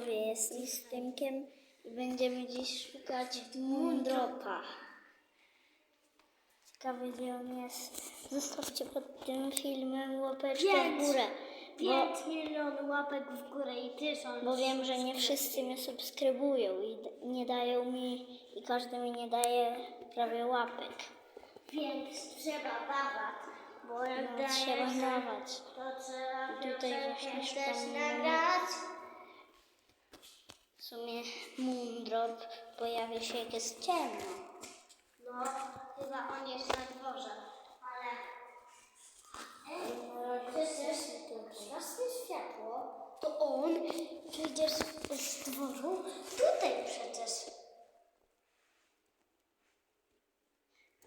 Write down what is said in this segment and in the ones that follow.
widzowie, jestem z Tymkiem i będziemy dziś szukać Moondropa. Ciekawy gdzie on jest. Zostawcie pod tym filmem łapeczkę w Pięć. górę. Bo, 5 milionów łapek w górę i tysiąc. bo wiem, że nie wszyscy mnie subskrybują i nie dają mi, i każdy mi nie daje prawie łapek. Więc trzeba dawać. Bo jak No, dajesz, trzeba dawać. to trzeba Tutaj właśnie też szukam nagrać. W sumie Moondrop pojawia się jak jest ciemno. No, chyba on jest na dworze, ale... Ej, przecież jasne światło, to on przecież z dworu tutaj przecież.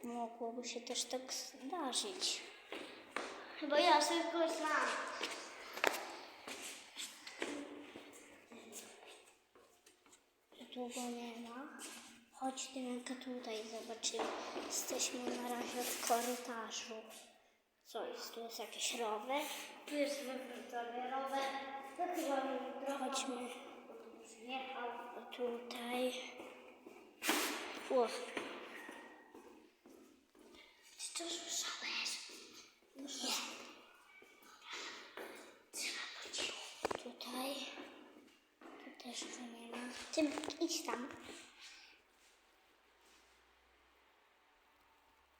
Mogłoby się też tak zdarzyć. Chyba ja szybko znam. Długo nie ma. Chodź tylko tutaj zobaczymy. Jesteśmy na razie w korytarzu. Co jest? Tu jest jakiś rower? Tu jest wywrócony rower. To chyba mi Chodźmy jechał. tutaj. O, Czy to słyszałeś? Nie. Trzeba po tutaj. Tu też go nie ma. Tym, idź tam.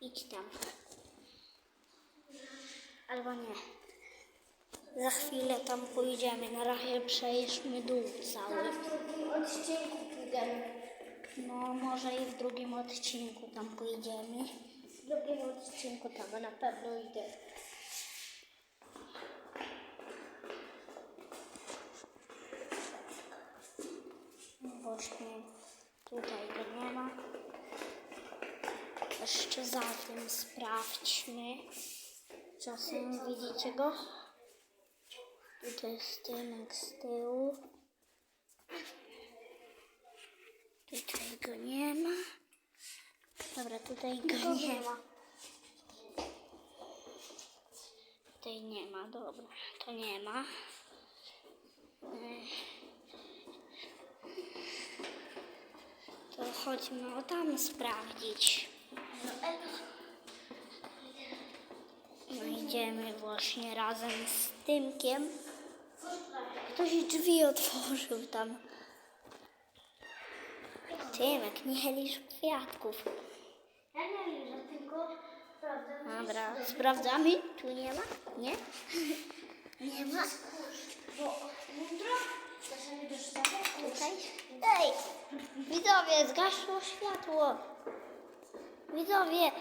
Idź tam. Albo nie. Za chwilę tam pójdziemy. Na razie przejdźmy dół cały. W drugim odcinku pójdziemy. No, może i w drugim odcinku tam pójdziemy. W drugim odcinku tam na pewno idę. Właśnie tutaj go nie ma. Jeszcze za tym sprawdźmy. Czasem widzicie go? Tutaj jest tymek z tyłu. Tutaj go nie ma. Dobra, tutaj go nie ma. Tutaj nie ma, dobra, to nie ma. Ech. Chodźmy o tam sprawdzić. No idziemy właśnie razem z Tymkiem. Ktoś drzwi otworzył tam. Tymek, nie lisz kwiatków. Ja nie liczę, tylko sprawdzam. Dobra, sprawdzamy. Tu nie ma? Nie? Nie ma. Bo mądro, czasami dostaję Tutaj. Ej! Widzowie, zgasło światło. Widzowie,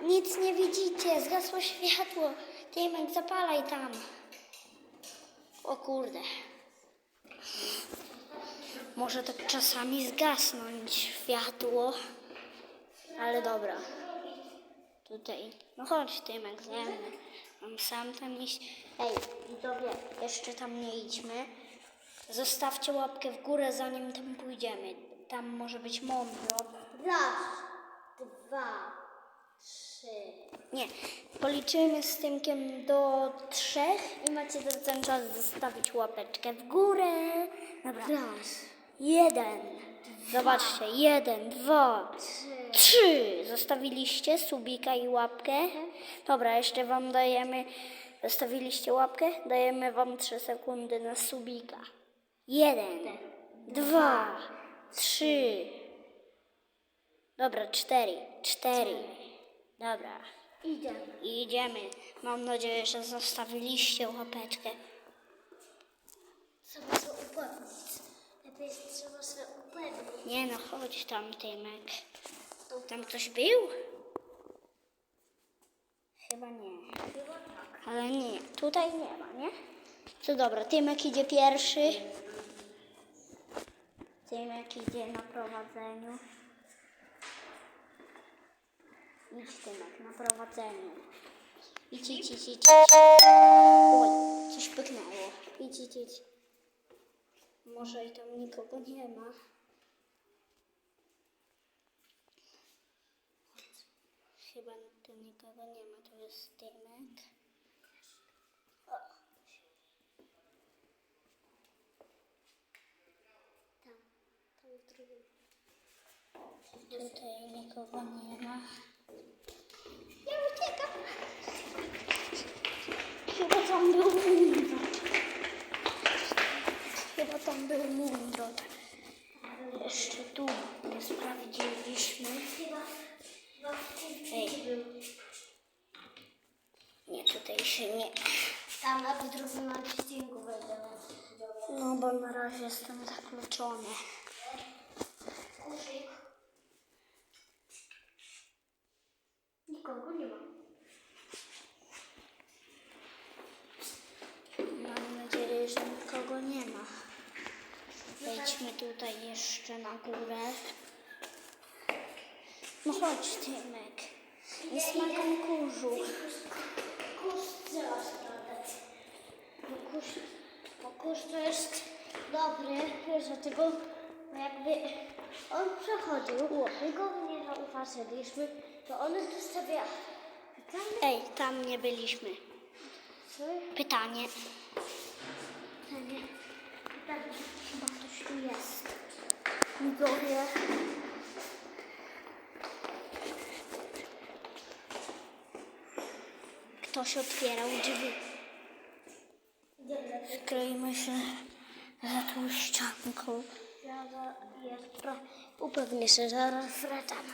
nic nie widzicie, zgasło światło. Tymek, zapalaj tam. O kurde. Może tak czasami zgasnąć światło. Ale dobra. Tutaj. No chodź Tymek mną. Mam sam tam iść. Ej, widzowie, jeszcze tam nie idźmy. Zostawcie łapkę w górę, zanim tam pójdziemy. Tam może być mądro. Raz, dwa, trzy. Nie, policzymy z Tymkiem do trzech i macie za ten czas zostawić łapeczkę w górę. Dobra. Raz, Jeden. Zobaczcie, jeden, dwa, trzy. Zostawiliście subika i łapkę. Dobra, jeszcze wam dajemy. Zostawiliście łapkę? Dajemy wam trzy sekundy na subika. Jeden, dwa, trzy. Dobra, cztery, cztery. Dobra. idziemy. I idziemy. Mam nadzieję, że zostawiliście łapeczkę. Trzeba się upewnić. Lepiej trzeba się upewnić. Nie no, chodź tam, Tymek. Tam ktoś był? Chyba nie. Chyba tak. Ale nie, tutaj nie ma, nie? To dobra, Tymek idzie pierwszy. Tymek idzie na prowadzeniu. Idź Tymek, na prowadzeniu. Idź, idź, idź, idź. Oj, coś pyknęło. Idź, idź, idź. Może i tam nikogo nie ma. Chyba tu nikogo nie ma, tu jest. w drugim. Tutaj nikogo nie ma. Ja uciekam. Chyba tam był Mundro. Chyba tam był Mundro. Jeszcze tu nie sprawdziliśmy. Ej. Nie, tutaj się nie. Tam na drugim odcinku będę. No bo na razie jestem zakluczony. Kuszyk. Nikogo nie ma. Mam nadzieję, że nikogo nie ma. Wejdźmy tutaj jeszcze na górę. No chodź, Tymek. Nie smagam kurzu. Kurz trzeba sprawdzać. Bo kurz, bo kurz to jest dobry, wiesz, dlatego bo jakby on przechodził, my go nie zauważyliśmy, to on zostawia pytanie, Ej, tam nie byliśmy. Pytanie. Pytanie, pytanie, chyba ktoś tu jest. Widzowie. Ktoś otwierał drzwi. Skroimy się za tą ścianką. Jest pro... Upewnię się, zaraz wracam.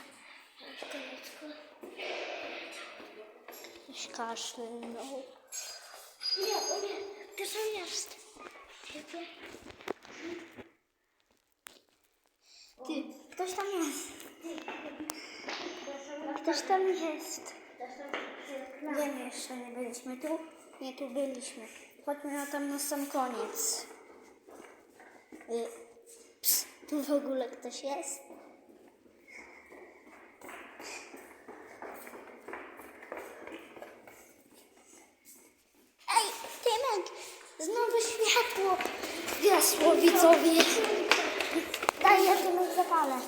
Ktoś kaszlnął. Nie, o nie, to co jest? Ty, ktoś tam jest. Ktoś tam jest. Nie, jeszcze nie byliśmy tu. Nie, tu byliśmy. Chodźmy na tam na sam koniec. Y, Ps, tu w ogóle ktoś jest? Ej, Tymek! Znowu światło gasło, widzowie. Daj, ja Tymek zapalę.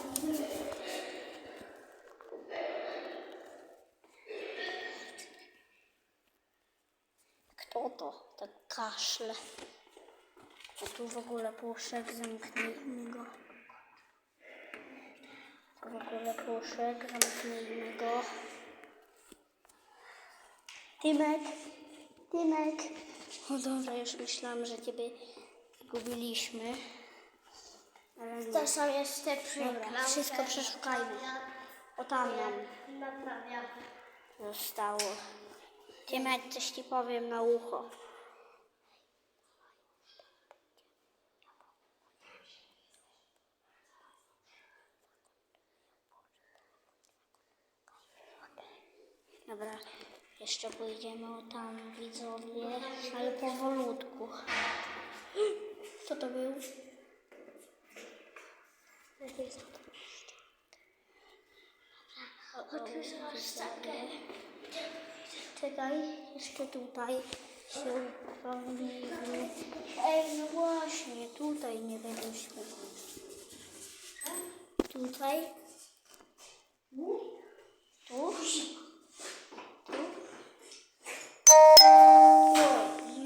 Kto to? Tak kaszle. A tu w ogóle puszek, zamknijmy go. W ogóle puszek, zamknijmy go. Tymek, Tymek. O dobra, już myślałam, że ciebie. Ale nie. To są jeszcze Dobra, wszystko przeszukajmy. O tam nam zostało. Tymek, coś ci powiem na ucho. Jeszcze pójdziemy tam widzowie, ale powolutku. Co to był? Czekaj, jeszcze tutaj się uprawimy. Ej, no właśnie, tutaj nie będę śpiewał. Tutaj. Tu.